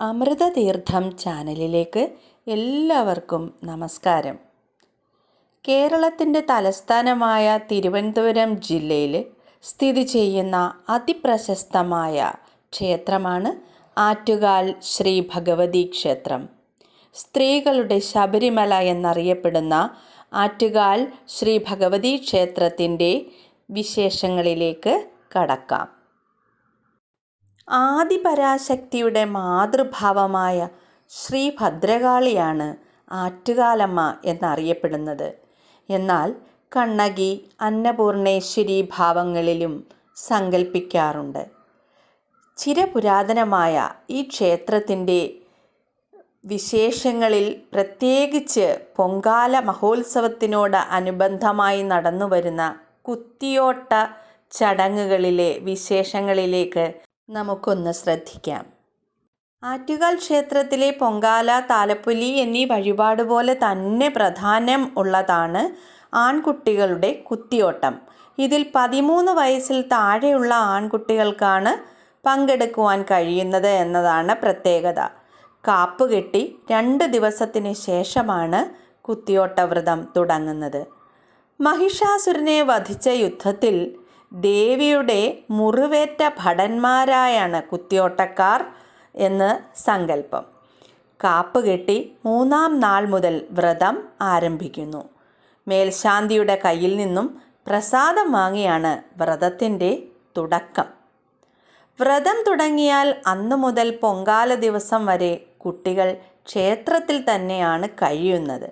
അമൃതതീർത്ഥം ചാനലിലേക്ക് എല്ലാവർക്കും നമസ്കാരം. കേരളത്തിന്റെ തലസ്ഥാനമായ തിരുവനന്തപുരം ജില്ലയിൽ സ്ഥിതി ചെയ്യുന്ന അതിപ്രശസ്തമായ ക്ഷേത്രമാണ് ആറ്റുകാൽ ശ്രീ ഭഗവതി ക്ഷേത്രം. സ്ത്രീകളുടെ ശബരിമല എന്നറിയപ്പെടുന്ന ആറ്റുകാൽ ശ്രീ ഭഗവതി ക്ഷേത്രത്തിന്റെ വിശേഷങ്ങളിലേക്ക് കടക്കാം. ആദിപരാശക്തിയുടെ മാതൃഭാവമായ ശ്രീ ഭദ്രകാളിയാണ് ആറ്റുകാലമ്മ എന്നറിയപ്പെടുന്നത്. എന്നാൽ കണ്ണകി അന്നപൂർണേശ്വരി ഭാവങ്ങളിലും സങ്കല്പിക്കാറുണ്ട് ചിരപുരാതനമായ ഈ ക്ഷേത്രത്തിന്റെ വിശേഷങ്ങളിൽ പ്രത്യേകിച്ച് പൊങ്കാല മഹോത്സവത്തിനോട് അനുബന്ധമായി നടന്നുവരുന്ന കുത്തിയോട്ട ചടങ്ങുകളിലെ വിശേഷങ്ങളിലേക്ക് നമുക്കൊന്ന് ശ്രദ്ധിക്കാം. ആറ്റുകാൽ ക്ഷേത്രത്തിലെ പൊങ്കാല താലപ്പൊലി എന്നീ വഴിപാട് പോലെ തന്നെ പ്രധാനം ഉള്ളതാണ് ആൺകുട്ടികളുടെ കുത്തിയോട്ടം. ഇതിൽ പതിമൂന്ന് വയസ്സിൽ താഴെയുള്ള ആൺകുട്ടികൾക്കാണ് പങ്കെടുക്കുവാൻ കഴിയുന്നത് എന്നതാണ് പ്രത്യേകത. കാപ്പ് കെട്ടി രണ്ട് ദിവസത്തിന് ശേഷമാണ് കുത്തിയോട്ട വ്രതം തുടങ്ങുന്നത്. മഹിഷാസുരനെ വധിച്ച യുദ്ധത്തിൽ ദേവിയുടെ മുറിവേറ്റ ഭടന്മാരായാണ് കുത്തിയോട്ടക്കാർ എന്ന് സങ്കല്പം. കാപ്പ് കെട്ടി മൂന്നാം നാൾ മുതൽ വ്രതം ആരംഭിക്കുന്നു. മേൽശാന്തിയുടെ കയ്യിൽ നിന്നും പ്രസാദം വാങ്ങിയാണ് വ്രതത്തിന്റെ തുടക്കം. വ്രതം തുടങ്ങിയാൽ അന്നു മുതൽ പൊങ്കാല ദിവസം വരെ കുട്ടികൾ ക്ഷേത്രത്തിൽ തന്നെയാണ് കഴിയുന്നത്.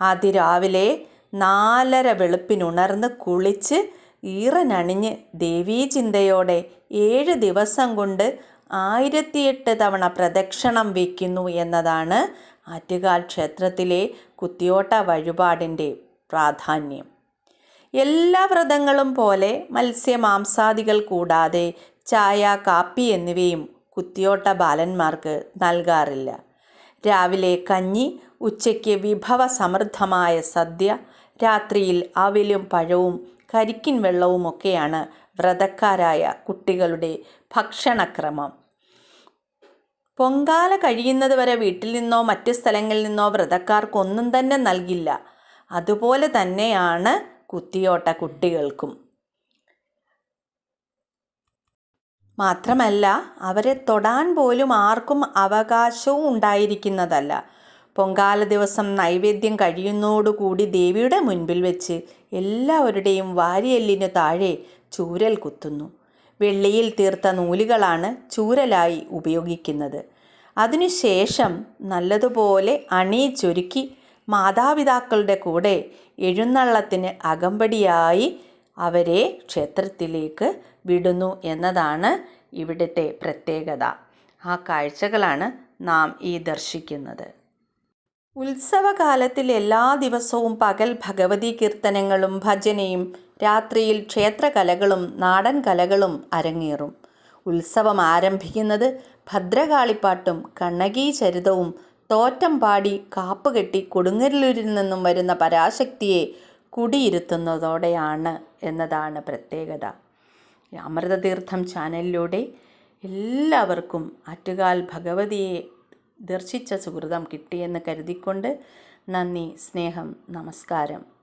അതിരാവിലെ നാലര വെളുപ്പിനുണർന്ന് കുളിച്ച് ഈറനണിഞ്ഞ് ദേവീചിന്തയോടെ ഏഴ് ദിവസം കൊണ്ട് ആയിരത്തിയെട്ട് തവണ പ്രദക്ഷിണം വയ്ക്കുന്നു എന്നതാണ് ആറ്റുകാൽ ക്ഷേത്രത്തിലെ കുത്തിയോട്ട വഴിപാടിന്റെ പ്രാധാന്യം. എല്ലാ വ്രതങ്ങളും പോലെ മത്സ്യമാംസാദികൾ കൂടാതെ ചായ കാപ്പി എന്നിവയും കുത്തിയോട്ട ബാലന്മാർക്ക് നൽകാറില്ല. രാവിലെ കഞ്ഞി ഉച്ചയ്ക്ക് വിഭവ സമൃദ്ധമായ സദ്യ രാത്രിയിൽ അവിലും പഴവും കരിക്കിൻ വെള്ളവുമൊക്കെയാണ് വ്രതക്കാരായ കുട്ടികളുടെ ഭക്ഷണക്രമം. പൊങ്കാല കഴിയുന്നത് വരെ വീട്ടിൽ നിന്നോ മറ്റ് സ്ഥലങ്ങളിൽ നിന്നോ വ്രതക്കാർക്കൊന്നും തന്നെ നൽകില്ല. അതുപോലെ തന്നെയാണ് കുത്തിയോട്ട കുട്ടികൾക്കും. മാത്രമല്ല അവരെ തൊടാൻ പോലും ആർക്കും അവകാശവും ഉണ്ടായിരിക്കുന്നതല്ല. പൊങ്കാല ദിവസം നൈവേദ്യം കഴിയുന്നതോടുകൂടി ദേവിയുടെ മുൻപിൽ വെച്ച് എല്ലാവരുടെയും വാരിയെല്ലിനു താഴെ ചൂരൽ കുത്തുന്നു. വെള്ളിയിൽ തീർത്ത നൂലുകളാണ് ചൂരലായി ഉപയോഗിക്കുന്നത്. അതിനുശേഷം നല്ലതുപോലെ അണിയിച്ചൊരുക്കി മാതാപിതാക്കളുടെ കൂടെ എഴുന്നള്ളത്തിന് അകമ്പടിയായി അവരെ ക്ഷേത്രത്തിലേക്ക് വിടുന്നു എന്നതാണ് ഇവിടുത്തെ പ്രത്യേകത. ആ കാഴ്ചകളാണ് നാം ഈ ദർശിക്കുന്നത്. ഉത്സവകാലത്തിൽ എല്ലാ ദിവസവും പകൽ ഭഗവതി കീർത്തനങ്ങളും ഭജനയും രാത്രിയിൽ ക്ഷേത്രകലകളും നാടൻ കലകളും അരങ്ങേറും. ഉത്സവം ആരംഭിക്കുന്നത് ഭദ്രകാളിപ്പാട്ടും കണ്ണകീ ചരിതവും തോറ്റം പാടി കാപ്പുകെട്ടി കൊടുങ്ങല്ലൂരിൽ നിന്നും വരുന്ന പരാശക്തിയെ കുടിയിരുത്തുന്നതോടെയാണ് എന്നതാണ് പ്രത്യേകത. അമൃതതീർത്ഥം ചാനലിലൂടെ എല്ലാവർക്കും ആറ്റുകാൽ ഭഗവതിയെ ദർശിച്ച സുഹൃതം കിട്ടിയെന്ന് കരുതിക്കൊണ്ട് നന്ദി സ്നേഹം നമസ്കാരം.